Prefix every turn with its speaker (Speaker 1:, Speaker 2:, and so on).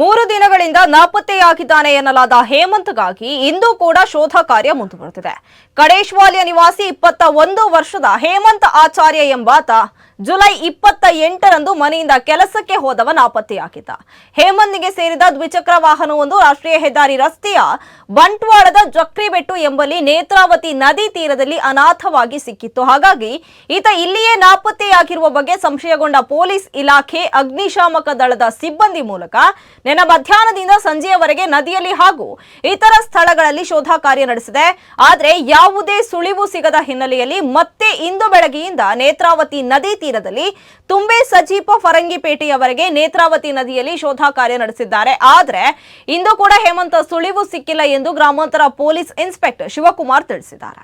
Speaker 1: ಮೂರು ದಿನಗಳಿಂದ ನಾಪತ್ತೆಯಾಗಿದ್ದಾನೆ ಎನ್ನಲಾದ ಹೇಮಂತ್ಗಾಗಿ ಇಂದು ಕೂಡ ಶೋಧ ಕಾರ್ಯ ಮುಂದುವರೆದಿದೆ. ಕಡೇಶ್ವಾಲಿಯ ನಿವಾಸಿ ಇಪ್ಪತ್ತ ಒಂದು ವರ್ಷದ ಹೇಮಂತ್ ಆಚಾರ್ಯ ಎಂಬಾತ ಜುಲೈ ಇಪ್ಪತ್ತ ಎಂಟರಂದು ಮನೆಯಿಂದ ಕೆಲಸಕ್ಕೆ ಹೋದವ ನಾಪತ್ತೆಯಾಗಿದ್ದ ಹೇಮಂದಿಗೆ ಸೇರಿದ ದ್ವಿಚಕ್ರ ವಾಹನವೊಂದು ರಾಷ್ಟ್ರೀಯ ಹೆದ್ದಾರಿ ರಸ್ತೆಯ ಬಂಟ್ವಾಳದ ಜಕ್ರಿಬೆಟ್ಟು ಎಂಬಲ್ಲಿ ನೇತ್ರಾವತಿ ನದಿ ತೀರದಲ್ಲಿ ಅನಾಥವಾಗಿ ಸಿಕ್ಕಿತ್ತು. ಹಾಗಾಗಿ ಈತ ಇಲ್ಲಿಯೇ ನಾಪತ್ತೆಯಾಗಿರುವ ಬಗ್ಗೆ ಸಂಶಯಗೊಂಡ ಪೊಲೀಸ್ ಇಲಾಖೆ ಅಗ್ನಿಶಾಮಕ ದಳದ ಸಿಬ್ಬಂದಿ ಮೂಲಕ ನೆನ ಮಧ್ಯಾಹ್ನದಿಂದ ಸಂಜೆಯವರೆಗೆ ನದಿಯಲ್ಲಿ ಹಾಗೂ ಇತರ ಸ್ಥಳಗಳಲ್ಲಿ ಶೋಧ ಕಾರ್ಯ ನಡೆಸಿದೆ. ಆದರೆ ಯಾವುದೇ ಸುಳಿವು ಸಿಗದ ಹಿನ್ನೆಲೆಯಲ್ಲಿ ಮತ್ತೆ ಇಂದು ಬೆಳಗ್ಗೆಯಿಂದ ನೇತ್ರಾವತಿ ನದಿ ತೀರದಲ್ಲಿ ತುಂಬೆ ಸಜೀಪ ಫರಂಗಿಪೇಟೆಯವರೆಗೆ ನೇತ್ರಾವತಿ ನದಿಯಲ್ಲಿ ಶೋಧ ಕಾರ್ಯ ನಡೆಸಿದ್ದಾರೆ. ಆದರೆ ಇಂದು ಕೂಡ ಹೇಮಂತ ಸುಳಿವು ಸಿಕ್ಕಿಲ್ಲ ಎಂದು ಗ್ರಾಮಾಂತರ ಪೊಲೀಸ್ ಇನ್ಸ್ಪೆಕ್ಟರ್ ಶಿವಕುಮಾರ್ ತಿಳಿಸಿದ್ದಾರೆ.